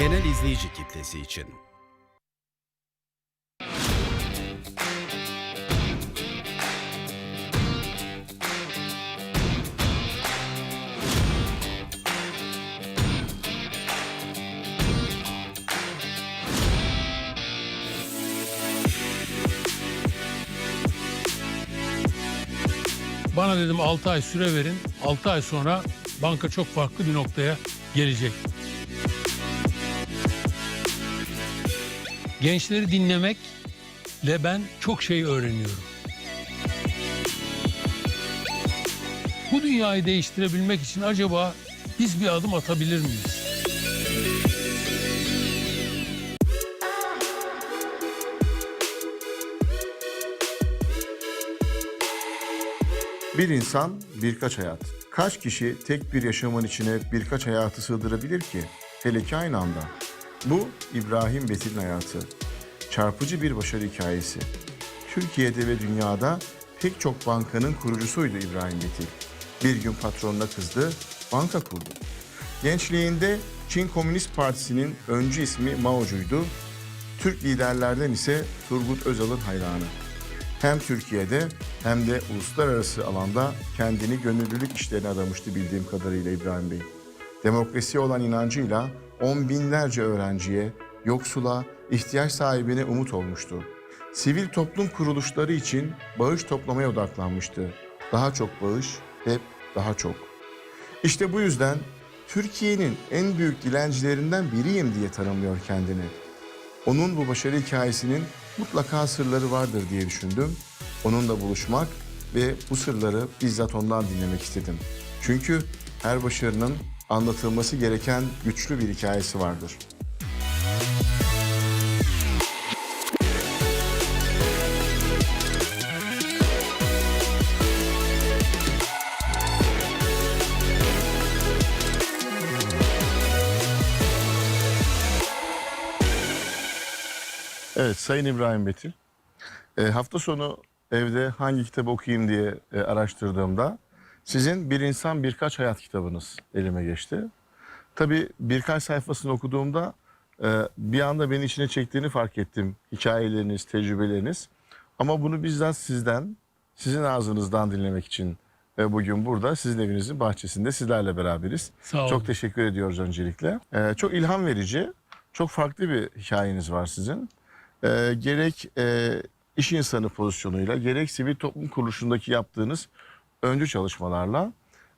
Genel izleyici kitlesi için. Bana dedim 6 ay süre verin. 6 ay sonra banka çok farklı bir noktaya gelecek. Gençleri dinlemekle ben çok şey öğreniyorum. Bu dünyayı değiştirebilmek için acaba biz bir adım atabilir miyiz? Bir insan birkaç hayat. Kaç kişi tek bir yaşamın içine birkaç hayatı sığdırabilir ki? Hele ki aynı anda. Bu İbrahim Betil'in hayatı. Çarpıcı bir başarı hikayesi. Türkiye'de ve dünyada pek çok bankanın kurucusuydu İbrahim Betil. Bir gün patronuna kızdı, banka kurdu. Gençliğinde Çin Komünist Partisi'nin öncü ismi Mao'cuydu. Türk liderlerden ise Turgut Özal'ın hayranı. Hem Türkiye'de hem de uluslararası alanda kendini gönüllülük işlerine adamıştı bildiğim kadarıyla İbrahim Bey. Demokrasiye olan inancıyla on binlerce öğrenciye, yoksula, ihtiyaç sahibine umut olmuştu. Sivil toplum kuruluşları için bağış toplamaya odaklanmıştı. Daha çok bağış, hep daha çok. İşte bu yüzden Türkiye'nin en büyük dilencilerinden biriyim diye tanımlıyor kendini. Onun bu başarı hikayesinin mutlaka sırları vardır diye düşündüm. Onunla buluşmak ve bu sırları bizzat ondan dinlemek istedim. Çünkü her başarının anlatılması gereken güçlü bir hikayesi vardır. Evet, Sayın İbrahim Betil. E, hafta sonu evde hangi kitabı okuyayım diye e, araştırdığımda sizin Bir İnsan Birkaç Hayat kitabınız elime geçti. Tabii birkaç sayfasını okuduğumda e, bir anda beni içine çektiğini fark ettim. Hikayeleriniz, tecrübeleriniz. Ama bunu bizzat sizden, sizin ağzınızdan dinlemek için e, bugün burada sizin evinizin bahçesinde sizlerle beraberiz. Sağ olun. Çok teşekkür ediyoruz öncelikle. E, çok ilham verici, çok farklı bir hikayeniz var sizin. Gerek iş insanı pozisyonuyla gerek sivil toplum kuruluşundaki yaptığınız öncü çalışmalarla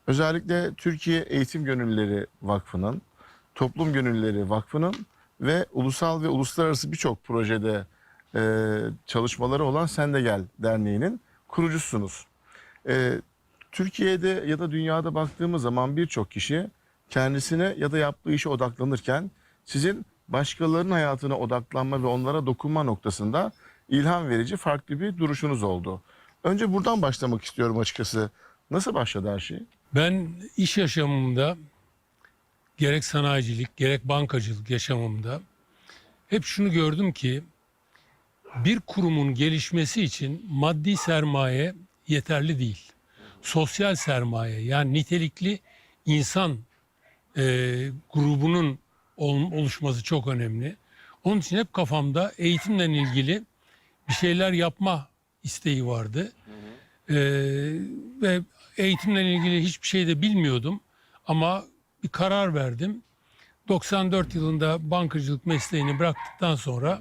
özellikle Türkiye Eğitim Gönüllüleri Vakfı'nın, Toplum Gönüllüleri Vakfı'nın ve ulusal ve uluslararası birçok projede e, çalışmaları olan Sen de Gel Derneği'nin kurucusunuz. E, Türkiye'de ya da dünyada baktığımız zaman birçok kişi kendisine ya da yaptığı işe odaklanırken sizin başkalarının hayatına odaklanma ve onlara dokunma noktasında ilham verici farklı bir duruşunuz oldu. Önce buradan başlamak istiyorum açıkçası. Nasıl başladı her şey? Ben iş yaşamımda gerek sanayicilik gerek bankacılık yaşamımda hep şunu gördüm ki bir kurumun gelişmesi için maddi sermaye yeterli değil. Sosyal sermaye yani nitelikli insan e, grubunun ol- oluşması çok önemli. Onun için hep kafamda eğitimle ilgili bir şeyler yapma isteği vardı. Ee, ve eğitimle ilgili hiçbir şey de bilmiyordum. Ama bir karar verdim. 94 yılında bankacılık mesleğini bıraktıktan sonra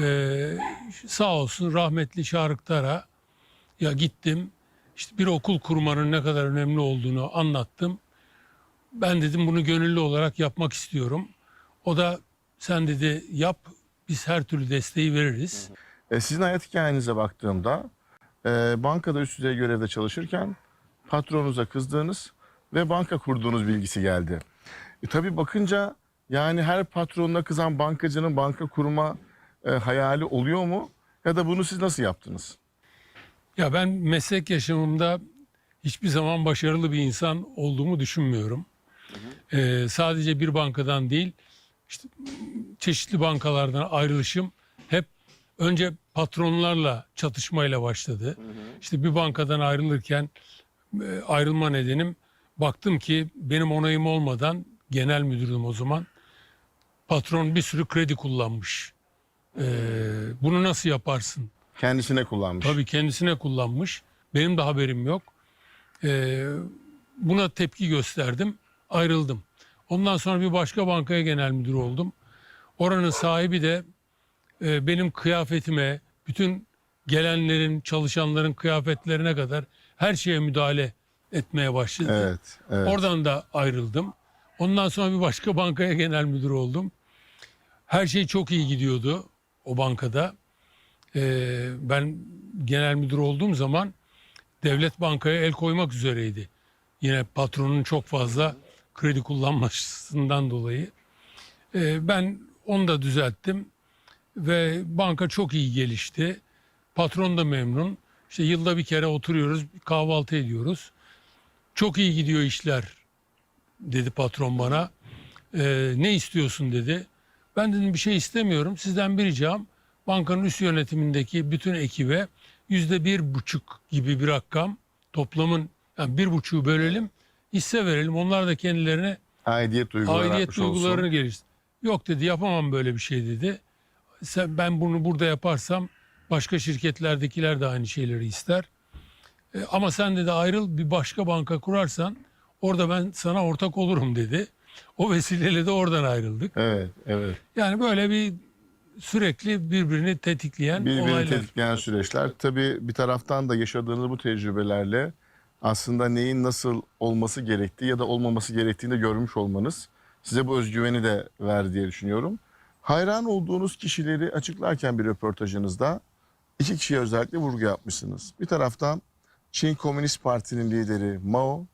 e, sağ olsun rahmetli Şarık Tara ya gittim işte bir okul kurmanın ne kadar önemli olduğunu anlattım. Ben dedim bunu gönüllü olarak yapmak istiyorum. O da sen dedi yap biz her türlü desteği veririz. E, sizin hayat hikayenize baktığımda e, bankada üst düzey görevde çalışırken patronunuza kızdığınız ve banka kurduğunuz bilgisi geldi. E, tabii bakınca yani her patronuna kızan bankacının banka kurma e, hayali oluyor mu? Ya da bunu siz nasıl yaptınız? Ya ben meslek yaşamımda hiçbir zaman başarılı bir insan olduğumu düşünmüyorum. Ee, sadece bir bankadan değil, işte çeşitli bankalardan ayrılışım hep önce patronlarla çatışmayla başladı. İşte bir bankadan ayrılırken e, ayrılma nedenim baktım ki benim onayım olmadan genel müdürdüm o zaman patron bir sürü kredi kullanmış. Ee, bunu nasıl yaparsın? Kendisine kullanmış. Tabii kendisine kullanmış. Benim de haberim yok. Ee, buna tepki gösterdim. Ayrıldım. Ondan sonra bir başka bankaya genel müdür oldum. Oranın sahibi de e, benim kıyafetime, bütün gelenlerin, çalışanların kıyafetlerine kadar her şeye müdahale etmeye başladı. Evet, evet. Oradan da ayrıldım. Ondan sonra bir başka bankaya genel müdür oldum. Her şey çok iyi gidiyordu o bankada. Ee, ben genel müdür olduğum zaman devlet bankaya el koymak üzereydi. Yine patronun çok fazla kredi kullanmasından dolayı. Ee, ben onu da düzelttim ve banka çok iyi gelişti. Patron da memnun. İşte yılda bir kere oturuyoruz, kahvaltı ediyoruz. Çok iyi gidiyor işler dedi patron bana. Ee, ne istiyorsun dedi. Ben dedim bir şey istemiyorum. Sizden bir ricam bankanın üst yönetimindeki bütün ekibe yüzde bir buçuk gibi bir rakam toplamın yani bir buçuğu bölelim hisse verelim. Onlar da kendilerine Aidiyet duyguları aidiyet artmış olsun. duygularını geliştir. Yok dedi yapamam böyle bir şey dedi. Sen, ben bunu burada yaparsam başka şirketlerdekiler de aynı şeyleri ister. E, ama sen dedi ayrıl bir başka banka kurarsan orada ben sana ortak olurum dedi. O vesileyle de oradan ayrıldık. Evet, evet. Yani böyle bir sürekli birbirini tetikleyen Birbirini olaylar. tetikleyen süreçler. Tabii bir taraftan da yaşadığınız bu tecrübelerle aslında neyin nasıl olması gerektiği ya da olmaması gerektiğini de görmüş olmanız size bu özgüveni de ver diye düşünüyorum. Hayran olduğunuz kişileri açıklarken bir röportajınızda iki kişiye özellikle vurgu yapmışsınız. Bir taraftan Çin Komünist Parti'nin lideri Mao,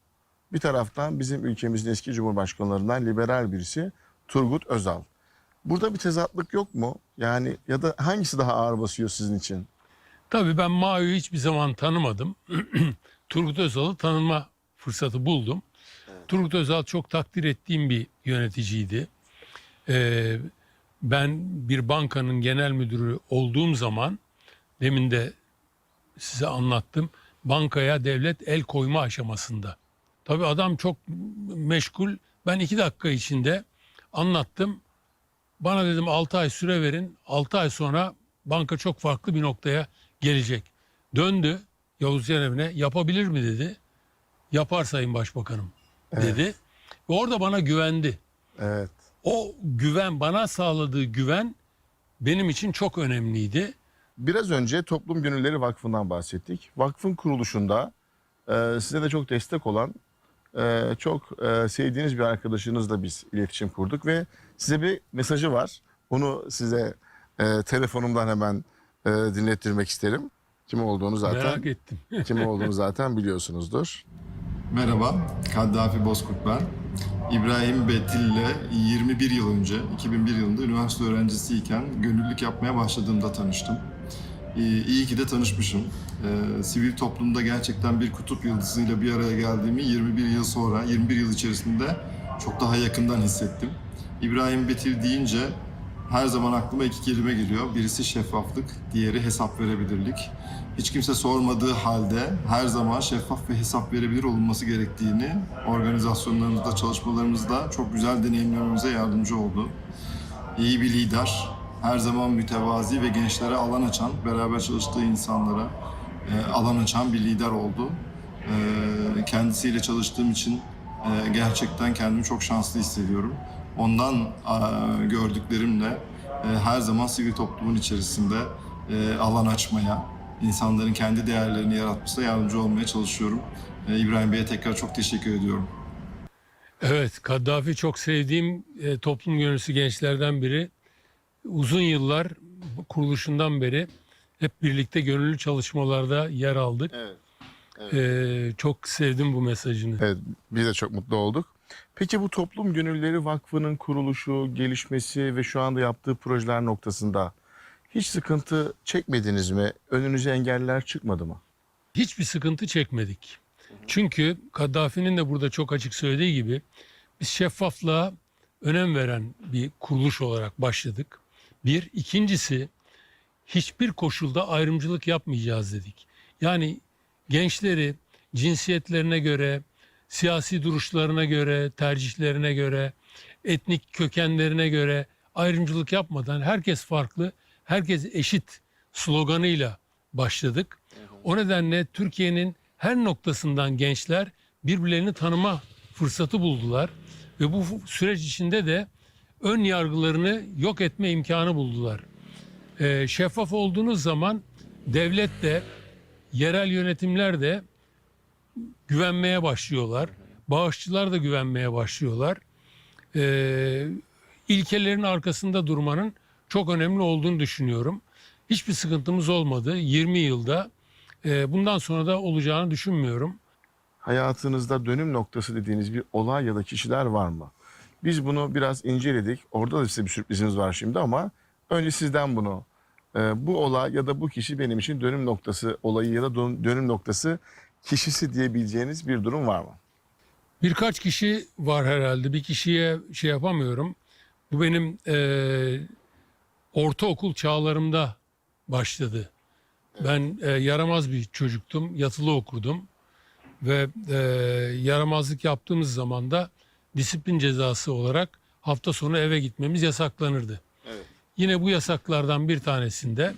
bir taraftan bizim ülkemizin eski cumhurbaşkanlarından liberal birisi Turgut Özal. Burada bir tezatlık yok mu? Yani ya da hangisi daha ağır basıyor sizin için? Tabii ben Mao'yu hiçbir zaman tanımadım. Turgut Özal'ı tanıma fırsatı buldum. Turgut Özal çok takdir ettiğim bir yöneticiydi. Ee, ben bir bankanın genel müdürü olduğum zaman demin de size anlattım. Bankaya devlet el koyma aşamasında. Tabii adam çok meşgul. Ben iki dakika içinde anlattım. Bana dedim 6 ay süre verin. 6 ay sonra banka çok farklı bir noktaya gelecek. Döndü Yavuz Yerev'ine yapabilir mi dedi. Yapar Sayın Başbakanım dedi. Ve orada bana güvendi. Evet. O güven bana sağladığı güven benim için çok önemliydi. Biraz önce Toplum Gönülleri Vakfı'ndan bahsettik. Vakfın kuruluşunda e, size de çok destek olan e, çok e, sevdiğiniz bir arkadaşınızla biz iletişim kurduk ve size bir mesajı var. Onu size e, telefonumdan hemen e, dinlettirmek isterim. Kim olduğunu zaten Merak ettim. kim olduğunu zaten biliyorsunuzdur. Merhaba, Kaddafi Bozkurt ben. İbrahim Betil ile 21 yıl önce, 2001 yılında üniversite öğrencisiyken gönüllülük yapmaya başladığımda tanıştım. İyi, iyi ki de tanışmışım. Ee, sivil toplumda gerçekten bir kutup yıldızıyla bir araya geldiğimi 21 yıl sonra, 21 yıl içerisinde çok daha yakından hissettim. İbrahim Betil deyince her zaman aklıma iki kelime geliyor. Birisi şeffaflık, diğeri hesap verebilirlik. Hiç kimse sormadığı halde her zaman şeffaf ve hesap verebilir olunması gerektiğini organizasyonlarımızda, çalışmalarımızda çok güzel deneyimlememize yardımcı oldu. İyi bir lider, her zaman mütevazi ve gençlere alan açan, beraber çalıştığı insanlara e, alan açan bir lider oldu. E, kendisiyle çalıştığım için e, gerçekten kendimi çok şanslı hissediyorum. Ondan e, gördüklerimle e, her zaman sivil toplumun içerisinde e, alan açmaya, insanların kendi değerlerini yaratmasına yardımcı olmaya çalışıyorum. İbrahim Bey'e tekrar çok teşekkür ediyorum. Evet, Kaddafi çok sevdiğim toplum gönüllüsü gençlerden biri. Uzun yıllar kuruluşundan beri hep birlikte gönüllü çalışmalarda yer aldık. Evet. E, çok sevdim bu mesajını. Evet, biz de çok mutlu olduk. Peki bu Toplum Gönülleri Vakfı'nın kuruluşu, gelişmesi ve şu anda yaptığı projeler noktasında hiç sıkıntı çekmediniz mi? Önünüze engeller çıkmadı mı? Hiçbir sıkıntı çekmedik. Çünkü Kaddafi'nin de burada çok açık söylediği gibi biz şeffaflığa önem veren bir kuruluş olarak başladık. Bir. ikincisi hiçbir koşulda ayrımcılık yapmayacağız dedik. Yani gençleri cinsiyetlerine göre, siyasi duruşlarına göre, tercihlerine göre, etnik kökenlerine göre ayrımcılık yapmadan herkes farklı, herkes eşit sloganıyla başladık. O nedenle Türkiye'nin her noktasından gençler birbirlerini tanıma fırsatı buldular ve bu süreç içinde de ön yargılarını yok etme imkanı buldular. Ee, şeffaf olduğunuz zaman devlet de yerel yönetimler de güvenmeye başlıyorlar. Bağışçılar da güvenmeye başlıyorlar. Ee, ilkelerin arkasında durmanın çok önemli olduğunu düşünüyorum. Hiçbir sıkıntımız olmadı 20 yılda. Ee, bundan sonra da olacağını düşünmüyorum. Hayatınızda dönüm noktası dediğiniz bir olay ya da kişiler var mı? Biz bunu biraz inceledik. Orada da size bir sürprizimiz var şimdi ama önce sizden bunu. Ee, bu olay ya da bu kişi benim için dönüm noktası olayı ya da dön- dönüm noktası kişisi diyebileceğiniz bir durum var mı? Birkaç kişi var herhalde. Bir kişiye şey yapamıyorum. Bu benim eee, ortaokul çağlarımda başladı. Ben eee, yaramaz bir çocuktum. Yatılı okurdum. Ve eee, yaramazlık yaptığımız zaman da disiplin cezası olarak hafta sonu eve gitmemiz yasaklanırdı. Yine bu yasaklardan bir tanesinde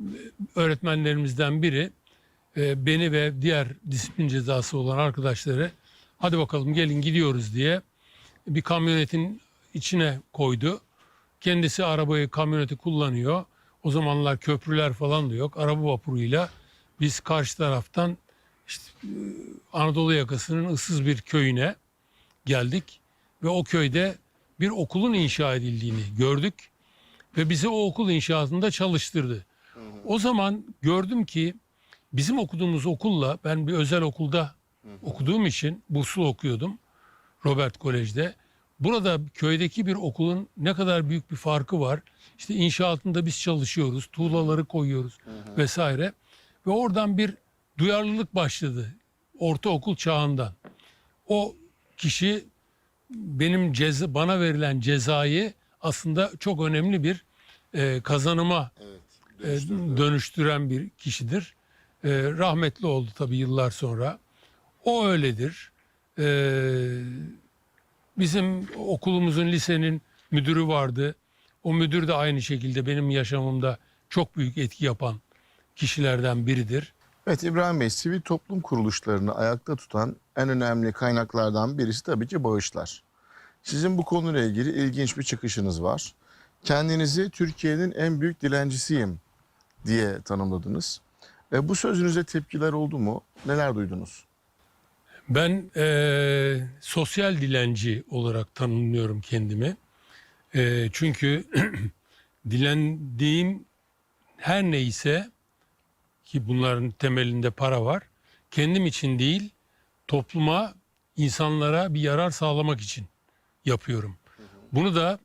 e, öğretmenlerimizden biri e, beni ve diğer disiplin cezası olan arkadaşları hadi bakalım gelin gidiyoruz diye bir kamyonetin içine koydu. Kendisi arabayı kamyoneti kullanıyor. O zamanlar köprüler falan da yok. Araba vapuruyla biz karşı taraftan işte e, Anadolu yakasının ıssız bir köyüne geldik ve o köyde bir okulun inşa edildiğini gördük ve bizi o okul inşaatında çalıştırdı. O zaman gördüm ki bizim okuduğumuz okulla ben bir özel okulda okuduğum için burslu okuyordum Robert Kolej'de. Burada köydeki bir okulun ne kadar büyük bir farkı var. İşte inşaatında biz çalışıyoruz, tuğlaları koyuyoruz vesaire. Ve oradan bir duyarlılık başladı ortaokul çağından. O kişi benim ceza, bana verilen cezayı aslında çok önemli bir e, kazanıma e, dönüştüren bir kişidir. E, rahmetli oldu tabii yıllar sonra. O öyledir. E, bizim okulumuzun lisenin müdürü vardı. O müdür de aynı şekilde benim yaşamımda çok büyük etki yapan kişilerden biridir. Evet İbrahim Bey, sivil toplum kuruluşlarını ayakta tutan en önemli kaynaklardan birisi tabii ki bağışlar. Sizin bu konuyla ilgili ilginç bir çıkışınız var. Kendinizi Türkiye'nin en büyük dilencisiyim diye tanımladınız. E, bu sözünüze tepkiler oldu mu? Neler duydunuz? Ben eee, sosyal dilenci olarak tanımlıyorum kendimi. Eee, çünkü dilendiğim her neyse ki bunların temelinde para var. Kendim için değil, topluma, insanlara bir yarar sağlamak için yapıyorum. Bunu da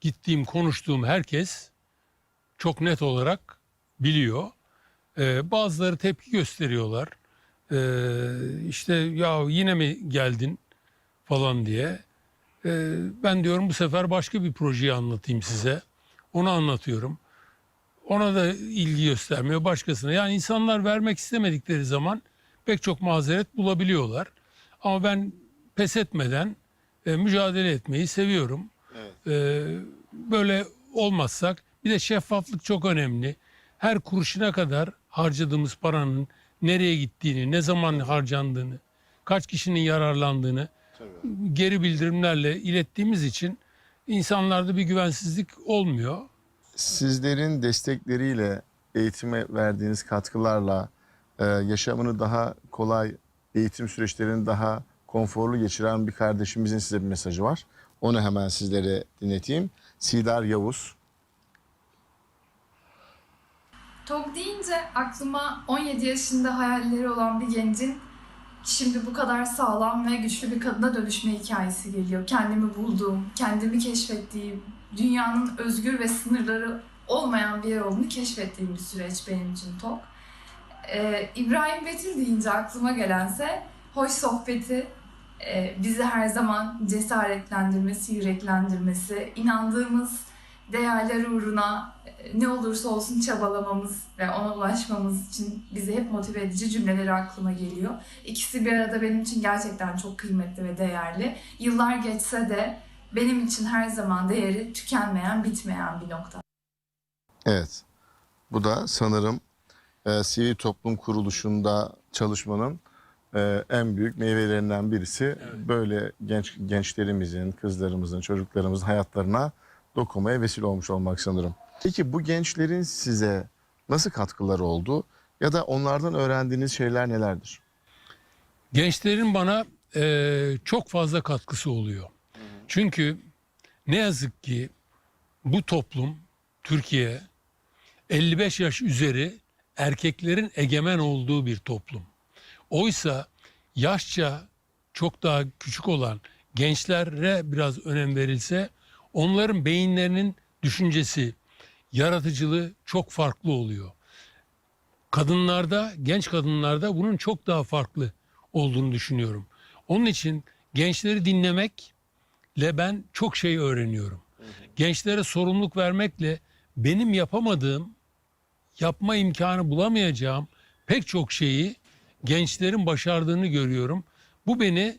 gittiğim, konuştuğum herkes çok net olarak biliyor. Ee, bazıları tepki gösteriyorlar. Ee, işte ya yine mi geldin falan diye. Ee, ben diyorum bu sefer başka bir projeyi anlatayım size. Onu anlatıyorum. Ona da ilgi göstermiyor başkasına. Yani insanlar vermek istemedikleri zaman pek çok mazeret bulabiliyorlar. Ama ben pes etmeden e, mücadele etmeyi seviyorum. Ee, böyle olmazsak bir de şeffaflık çok önemli. Her kuruşuna kadar harcadığımız paranın nereye gittiğini, ne zaman harcandığını, kaç kişinin yararlandığını geri bildirimlerle ilettiğimiz için insanlarda bir güvensizlik olmuyor. Sizlerin destekleriyle, eğitime verdiğiniz katkılarla e, yaşamını daha kolay, eğitim süreçlerini daha konforlu geçiren bir kardeşimizin size bir mesajı var. Onu hemen sizlere dinleteyim. Sidar Yavuz. TOG deyince aklıma 17 yaşında hayalleri olan bir gencin şimdi bu kadar sağlam ve güçlü bir kadına dönüşme hikayesi geliyor. Kendimi bulduğum, kendimi keşfettiğim, dünyanın özgür ve sınırları olmayan bir yer olduğunu keşfettiğim bir süreç benim için TOG. Ee, İbrahim Betül deyince aklıma gelense hoş sohbeti, e, bizi her zaman cesaretlendirmesi, yüreklendirmesi, inandığımız değerler uğruna e, ne olursa olsun çabalamamız ve ona ulaşmamız için bizi hep motive edici cümleleri aklıma geliyor. İkisi bir arada benim için gerçekten çok kıymetli ve değerli. Yıllar geçse de benim için her zaman değeri tükenmeyen, bitmeyen bir nokta. Evet. Bu da sanırım e, sivil toplum kuruluşunda çalışmanın e, en büyük meyvelerinden birisi. Böyle genç gençlerimizin, kızlarımızın, çocuklarımızın hayatlarına dokunmaya vesile olmuş olmak sanırım. Peki bu gençlerin size nasıl katkıları oldu ya da onlardan öğrendiğiniz şeyler nelerdir? Gençlerin bana eee, çok fazla katkısı oluyor. Çünkü ne yazık ki bu toplum, Türkiye 55 yaş üzeri erkeklerin egemen olduğu bir toplum. Oysa yaşça çok daha küçük olan gençlere biraz önem verilse onların beyinlerinin düşüncesi, yaratıcılığı çok farklı oluyor. Kadınlarda, genç kadınlarda bunun çok daha farklı olduğunu düşünüyorum. Onun için gençleri dinlemekle ben çok şey öğreniyorum. Gençlere sorumluluk vermekle benim yapamadığım, yapma imkanı bulamayacağım pek çok şeyi gençlerin başardığını görüyorum. Bu beni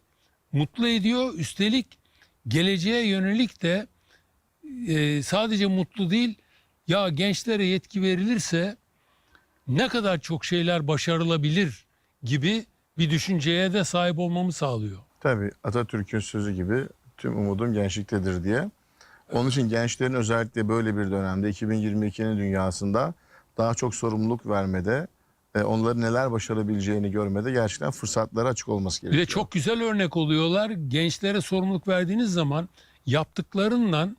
mutlu ediyor. Üstelik geleceğe yönelik de e, sadece mutlu değil, ya gençlere yetki verilirse ne kadar çok şeyler başarılabilir gibi bir düşünceye de sahip olmamı sağlıyor. Tabii Atatürk'ün sözü gibi tüm umudum gençliktedir diye. Onun için gençlerin özellikle böyle bir dönemde 2022'nin dünyasında daha çok sorumluluk vermede, onların neler başarabileceğini görmede gerçekten fırsatlara açık olması Bir gerekiyor. de çok güzel örnek oluyorlar. Gençlere sorumluluk verdiğiniz zaman yaptıklarından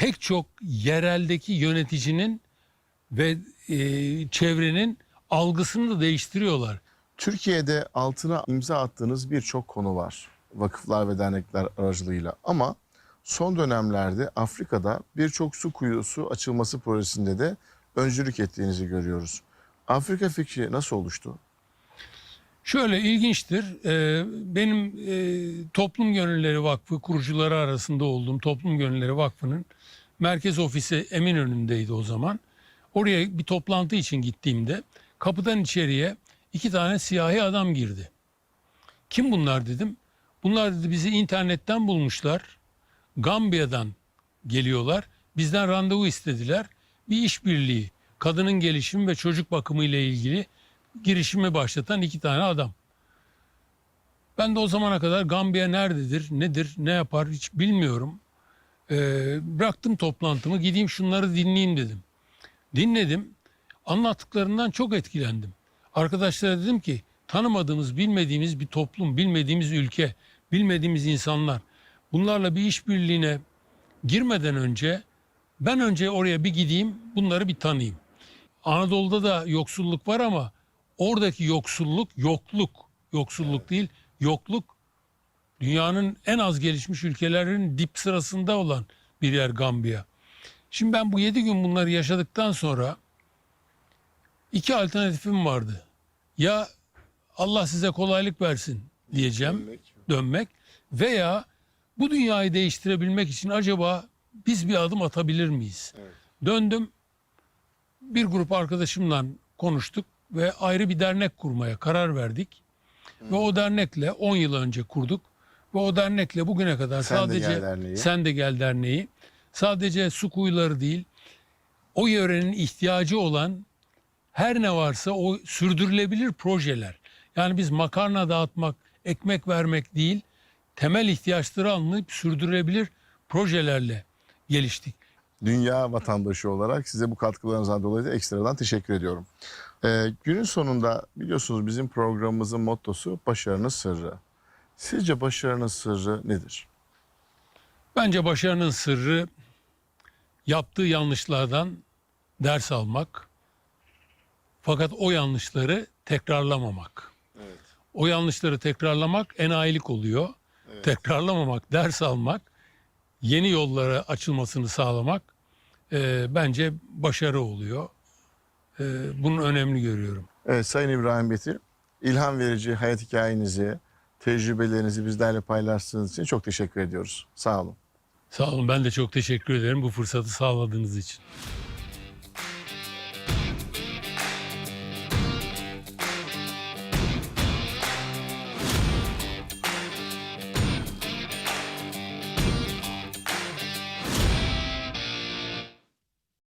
pek çok yereldeki yöneticinin ve e, çevrenin algısını da değiştiriyorlar. Türkiye'de altına imza attığınız birçok konu var. Vakıflar ve dernekler aracılığıyla. Ama son dönemlerde Afrika'da birçok su kuyusu açılması projesinde de öncülük ettiğinizi görüyoruz. Afrika fikri nasıl oluştu? Şöyle ilginçtir. Ee, benim e, Toplum Gönülleri Vakfı kurucuları arasında olduğum Toplum Gönülleri Vakfı'nın merkez ofisi Eminönü'ndeydi o zaman. Oraya bir toplantı için gittiğimde kapıdan içeriye iki tane siyahi adam girdi. Kim bunlar dedim. Bunlar dedi bizi internetten bulmuşlar. Gambiya'dan geliyorlar. Bizden randevu istediler. Bir işbirliği, kadının gelişimi ve çocuk bakımı ile ilgili girişimi başlatan iki tane adam. Ben de o zamana kadar Gambiya nerededir, nedir, ne yapar hiç bilmiyorum. Ee, bıraktım toplantımı gideyim şunları dinleyeyim dedim. Dinledim. Anlattıklarından çok etkilendim. Arkadaşlara dedim ki tanımadığımız, bilmediğimiz bir toplum, bilmediğimiz ülke, bilmediğimiz insanlar. Bunlarla bir işbirliğine girmeden önce ben önce oraya bir gideyim, bunları bir tanıyayım. Anadolu'da da yoksulluk var ama oradaki yoksulluk yokluk. Yoksulluk değil, yokluk. Dünyanın en az gelişmiş ülkelerinin dip sırasında olan bir yer Gambiya. Şimdi ben bu yedi gün bunları yaşadıktan sonra iki alternatifim vardı. Ya Allah size kolaylık versin diyeceğim dönmek veya bu dünyayı değiştirebilmek için acaba biz bir adım atabilir miyiz? Döndüm bir grup arkadaşımla konuştuk ve ayrı bir dernek kurmaya karar verdik. Ve o dernekle 10 yıl önce kurduk. Ve o dernekle bugüne kadar Sen de sadece Gel Derneği. Sen de Gel Derneği sadece su kuyuları değil o yörenin ihtiyacı olan her ne varsa o sürdürülebilir projeler. Yani biz makarna dağıtmak, ekmek vermek değil, temel ihtiyaçları anlayıp sürdürülebilir projelerle geliştik. Dünya vatandaşı olarak size bu katkılarınızdan dolayı da ekstradan teşekkür ediyorum. Ee, günün sonunda biliyorsunuz bizim programımızın mottosu başarının sırrı. Sizce başarının sırrı nedir? Bence başarının sırrı yaptığı yanlışlardan ders almak. Fakat o yanlışları tekrarlamamak. O yanlışları tekrarlamak enayilik oluyor. Tekrarlamamak, ders almak, yeni yollara açılmasını sağlamak e, bence başarı oluyor. E, bunun önemli görüyorum. Evet Sayın İbrahim Betir, ilham verici hayat hikayenizi, tecrübelerinizi bizlerle paylaştığınız için çok teşekkür ediyoruz. Sağ olun. Sağ olun ben de çok teşekkür ederim bu fırsatı sağladığınız için.